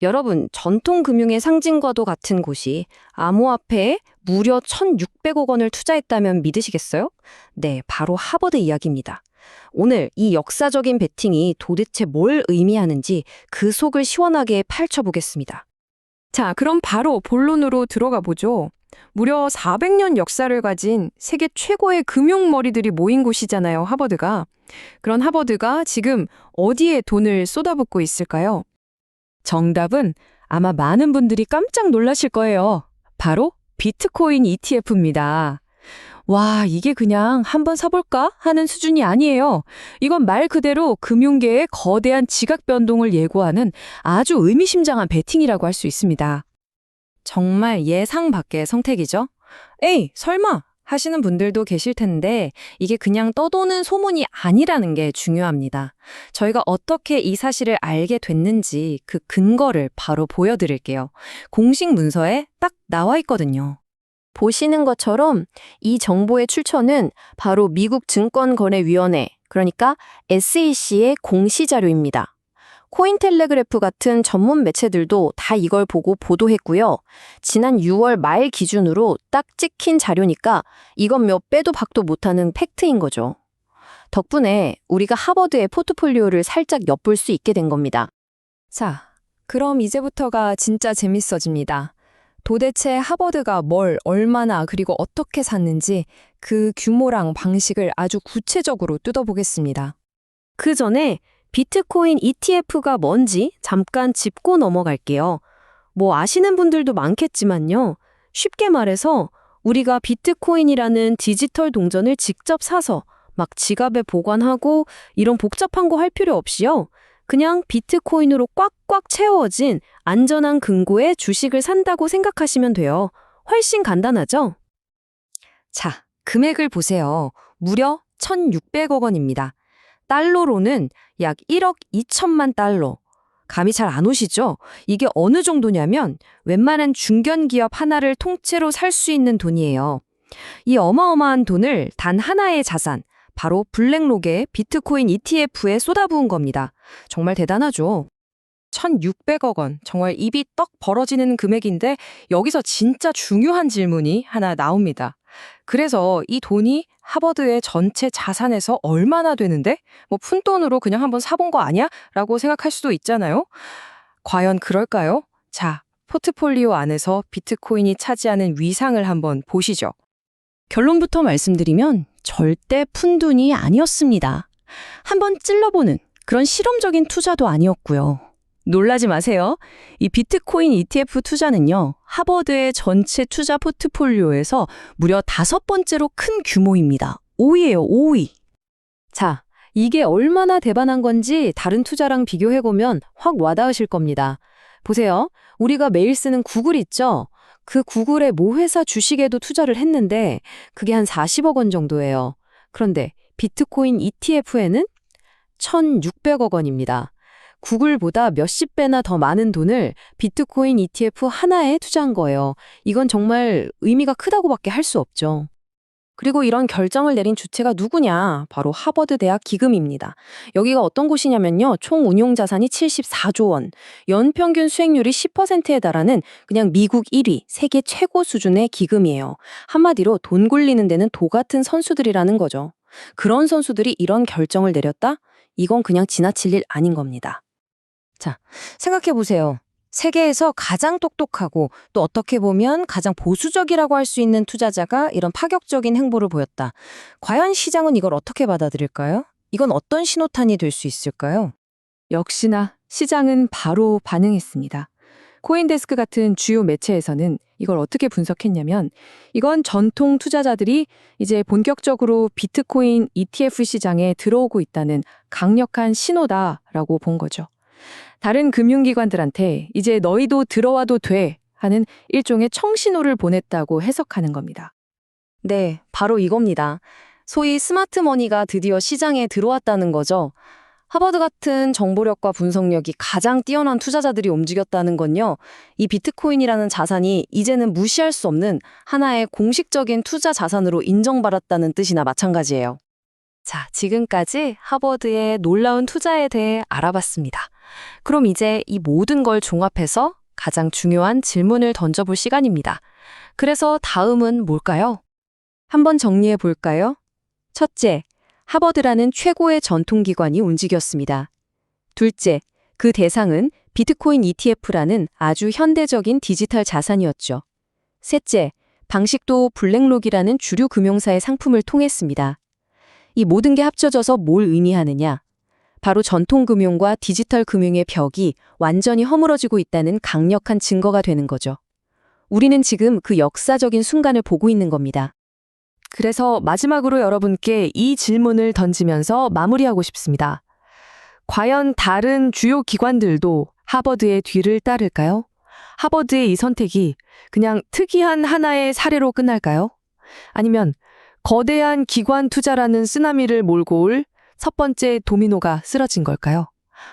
여러분, 전통 금융의 상징과도 같은 곳이 암호화폐에 무려 1,600억 원을 투자했다면 믿으시겠어요? 네, 바로 하버드 이야기입니다. 오늘 이 역사적인 베팅이 도대체 뭘 의미하는지 그 속을 시원하게 파헤쳐보겠습니다. 자, 그럼 바로 본론으로 들어가 보죠. 무려 400년 역사를 가진 세계 최고의 금융 머리들이 모인 곳이잖아요, 하버드가. 그런 하버드가 지금 어디에 돈을 쏟아붓고 있을까요? 정답은 아마 많은 분들이 깜짝 놀라실 거예요. 바로 비트코인 ETF입니다. 와, 이게 그냥 한번 사볼까 하는 수준이 아니에요. 이건 말 그대로 금융계의 거대한 지각 변동을 예고하는 아주 의미심장한 베팅이라고 할 수 있습니다. 정말 예상 밖의 선택이죠? 에이, 설마! 하시는 분들도 계실 텐데 이게 그냥 떠도는 소문이 아니라는 게 중요합니다. 저희가 어떻게 이 사실을 알게 됐는지 그 근거를 바로 보여드릴게요. 공식 문서에 딱 나와 있거든요. 보시는 것처럼 이 정보의 출처는 바로 미국 증권거래위원회, 그러니까 SEC의 공시 자료입니다. 코인텔레그래프 같은 전문 매체들도 다 이걸 보고 보도했고요. 지난 6월 말 기준으로 딱 찍힌 자료니까 이건 몇 배도 박도 못하는 팩트인 거죠. 덕분에 우리가 하버드의 포트폴리오를 살짝 엿볼 수 있게 된 겁니다. 자, 그럼 이제부터가 진짜 재밌어집니다. 도대체 하버드가 뭘 얼마나 그리고 어떻게 샀는지 그 규모랑 방식을 아주 구체적으로 뜯어보겠습니다. 그 전에 비트코인 ETF가 뭔지 잠깐 짚고 넘어갈게요. 뭐 아시는 분들도 많겠지만요. 쉽게 말해서 우리가 비트코인이라는 디지털 동전을 직접 사서 막 지갑에 보관하고 이런 복잡한 거 할 필요 없이요. 그냥 비트코인으로 꽉꽉 채워진 안전한 금고에 주식을 산다고 생각하시면 돼요. 훨씬 간단하죠? 자, 금액을 보세요. 무려 1,600억 원입니다. 달러로는 약 1억 2천만 달러. 감이 잘 안 오시죠? 이게 어느 정도냐면 웬만한 중견기업 하나를 통째로 살 수 있는 돈이에요. 이 어마어마한 돈을 단 하나의 자산, 바로 블랙록의 비트코인 ETF에 쏟아부은 겁니다. 정말 대단하죠? 1,600억 원. 정말 입이 떡 벌어지는 금액인데 여기서 진짜 중요한 질문이 하나 나옵니다. 그래서 이 돈이 하버드의 전체 자산에서 얼마나 되는데? 뭐 푼돈으로 그냥 한번 사본 거 아니야? 라고 생각할 수도 있잖아요. 과연 그럴까요? 자, 포트폴리오 안에서 비트코인이 차지하는 위상을 한번 보시죠. 결론부터 말씀드리면 절대 푼돈이 아니었습니다. 한번 찔러보는 그런 실험적인 투자도 아니었고요. 놀라지 마세요. 이 비트코인 ETF 투자는요, 하버드의 전체 투자 포트폴리오에서 무려 다섯 번째로 큰 규모입니다. 5위예요, 5위. 자, 이게 얼마나 대단한 건지 다른 투자랑 비교해보면 확 와닿으실 겁니다. 보세요. 우리가 매일 쓰는 구글 있죠? 그 구글의 모 회사 주식에도 투자를 했는데 그게 한 40억 원 정도예요. 그런데 비트코인 ETF에는 1,600억 원입니다. 구글보다 몇십 배나 더 많은 돈을 비트코인 ETF 하나에 투자한 거예요. 이건 정말 의미가 크다고밖에 할 수 없죠. 그리고 이런 결정을 내린 주체가 누구냐? 바로 하버드 대학 기금입니다. 여기가 어떤 곳이냐면요. 총 운용 자산이 74조 원, 연평균 수익률이 10%에 달하는 그냥 미국 1위, 세계 최고 수준의 기금이에요. 한마디로 돈 굴리는 데는 도 같은 선수들이라는 거죠. 그런 선수들이 이런 결정을 내렸다? 이건 그냥 지나칠 일 아닌 겁니다. 자, 생각해 보세요. 세계에서 가장 똑똑하고 또 어떻게 보면 가장 보수적이라고 할 수 있는 투자자가 이런 파격적인 행보를 보였다. 과연 시장은 이걸 어떻게 받아들일까요? 이건 어떤 신호탄이 될 수 있을까요? 역시나 시장은 바로 반응했습니다. 코인데스크 같은 주요 매체에서는 이걸 어떻게 분석했냐면 이건 전통 투자자들이 이제 본격적으로 비트코인 ETF 시장에 들어오고 있다는 강력한 신호다라고 본 거죠. 다른 금융기관들한테 이제 너희도 들어와도 돼 하는 일종의 청신호를 보냈다고 해석하는 겁니다. 네, 바로 이겁니다. 소위 스마트머니가 드디어 시장에 들어왔다는 거죠. 하버드 같은 정보력과 분석력이 가장 뛰어난 투자자들이 움직였다는 건요. 이 비트코인이라는 자산이 이제는 무시할 수 없는 하나의 공식적인 투자 자산으로 인정받았다는 뜻이나 마찬가지예요. 자, 지금까지 하버드의 놀라운 투자에 대해 알아봤습니다. 그럼 이제 이 모든 걸 종합해서 가장 중요한 질문을 던져볼 시간입니다. 그래서 다음은 뭘까요? 한번 정리해 볼까요? 첫째, 하버드라는 최고의 전통기관이 움직였습니다. 둘째, 그 대상은 비트코인 ETF라는 아주 현대적인 디지털 자산이었죠. 셋째, 방식도 블랙록이라는 주류 금융사의 상품을 통했습니다. 이 모든 게 합쳐져서 뭘 의미하느냐? 바로 전통 금융과 디지털 금융의 벽이 완전히 허물어지고 있다는 강력한 증거가 되는 거죠. 우리는 지금 그 역사적인 순간을 보고 있는 겁니다. 그래서 마지막으로 여러분께 이 질문을 던지면서 마무리하고 싶습니다. 과연 다른 주요 기관들도 하버드의 뒤를 따를까요? 하버드의 이 선택이 그냥 특이한 하나의 사례로 끝날까요? 아니면 거대한 기관 투자라는 쓰나미를 몰고 올 첫 번째 도미노가 쓰러진 걸까요?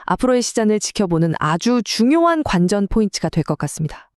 앞으로의 시장을 지켜보는 아주 중요한 관전 포인트가 될 것 같습니다.